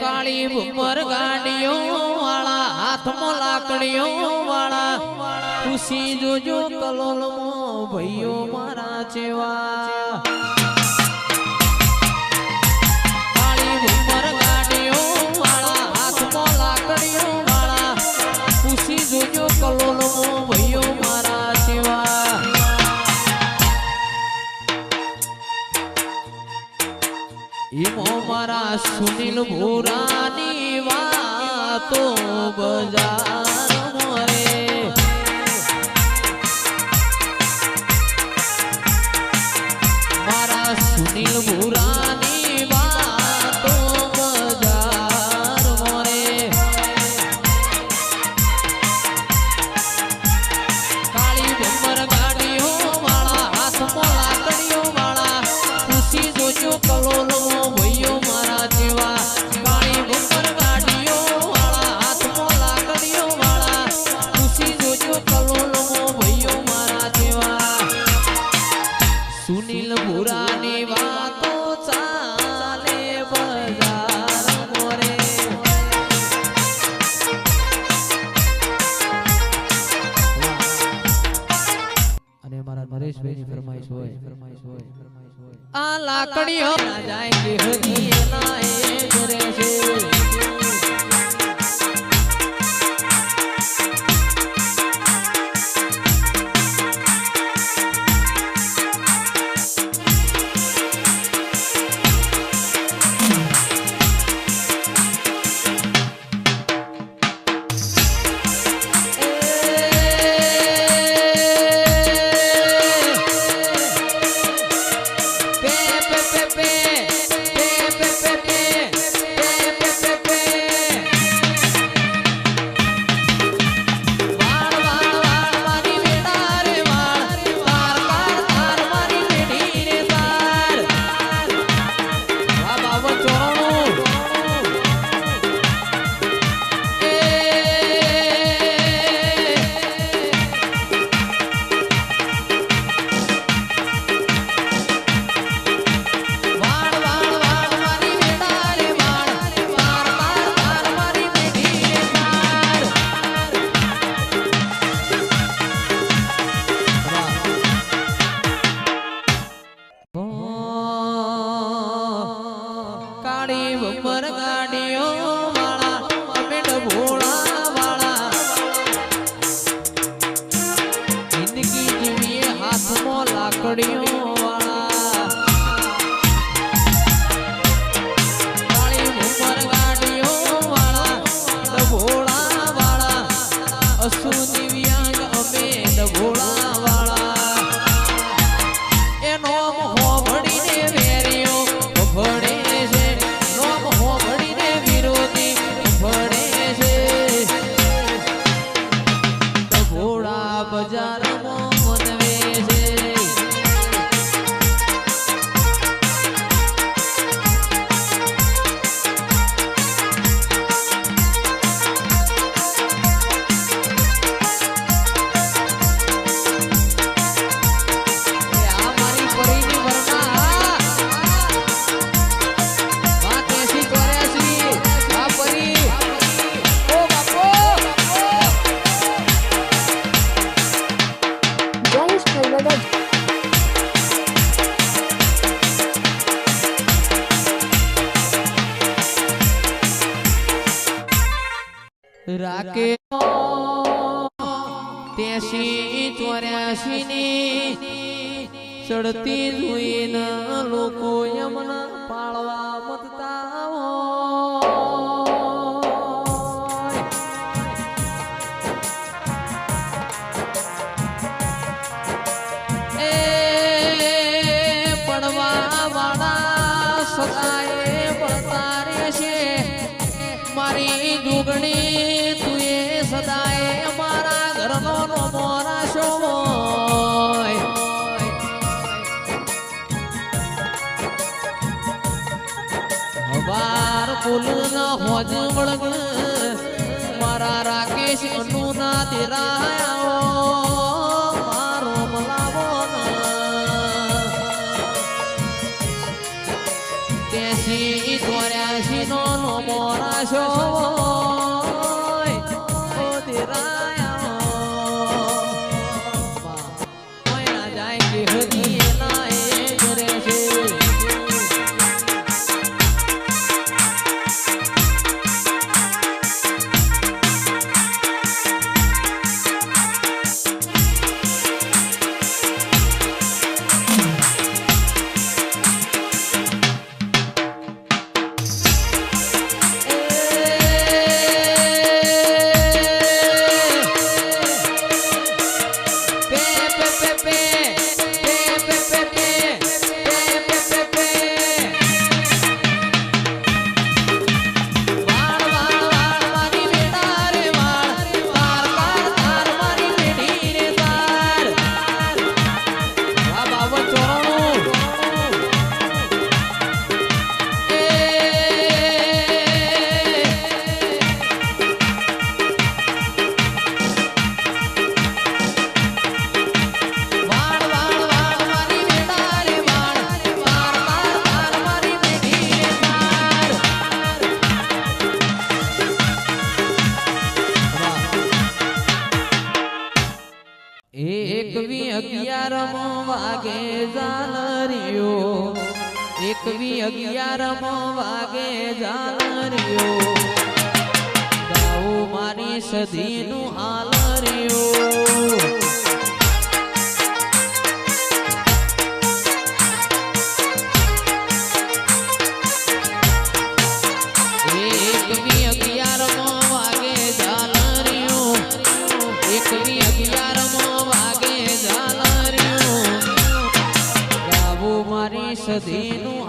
કાળી ભૂમર ગાડીઓ વાળા હાથમાં લાકડીઓ વાળા ખુશી જોજો કલોલમો ભૈયો મારા જેવા. સુનિલ ભૂરાની વાતો બજા આ લાકડીઓ જાય. pe pe pe લાકડીઓ. રાખે ત્યાંશી ચોર્યાસી ની ચડતી જોઈને લોકો યમના પાળવા મતતા હોય. મારી દુગણી શિવનું ના તેરા એવી અગિયારમો વાગે જાણ્યો. ગાઉ મારી સદીનું આલર્યું. સદીનું